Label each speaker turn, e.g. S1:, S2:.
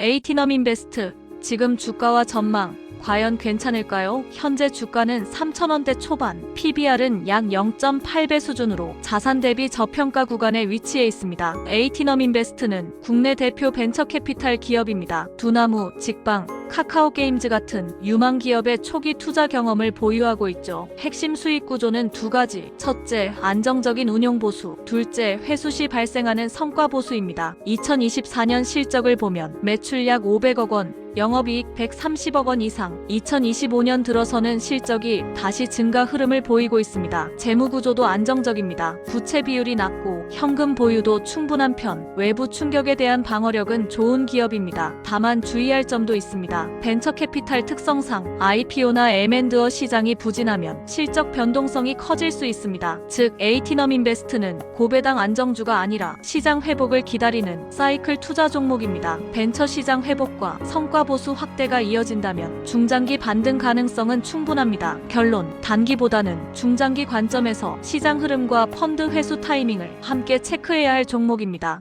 S1: 에이티넘 인베스트 지금 주가와 전망 과연 괜찮을까요? 현재 주가는 3,000원대 초반, PBR은 약 0.8배 수준으로 자산 대비 저평가 구간에 위치해 있습니다. 에이티넘 인베스트는 국내 대표 벤처 캐피탈 기업입니다. 두나무, 직방, 카카오 게임즈 같은 유망 기업의 초기 투자 경험을 보유하고 있죠. 핵심 수익 구조는 두 가지. 첫째, 안정적인 운용 보수. 둘째, 회수 시 발생하는 성과 보수입니다. 2024년 실적을 보면 매출 약 500억 원, 영업이익 130억 원 이상, 2025년 들어서는 실적이 다시 증가 흐름을 보이고 있습니다. 재무 구조도 안정적입니다. 부채 비율이 낮고 현금 보유도 충분한 편, 외부 충격에 대한 방어력은 좋은 기업입니다. 다만 주의할 점도 있습니다. 벤처 캐피탈 특성상 IPO나 M&A 시장이 부진하면 실적 변동성이 커질 수 있습니다. 즉, 에이티넘 인베스트는 고배당 안정주가 아니라 시장 회복을 기다리는 사이클 투자 종목입니다. 벤처 시장 회복과 성과 보수 확대가 이어진다면 중장기 반등 가능성은 충분합니다. 결론, 단기보다는 중장기 관점에서 시장 흐름과 펀드 회수 타이밍을 함께 체크해야 할 종목입니다.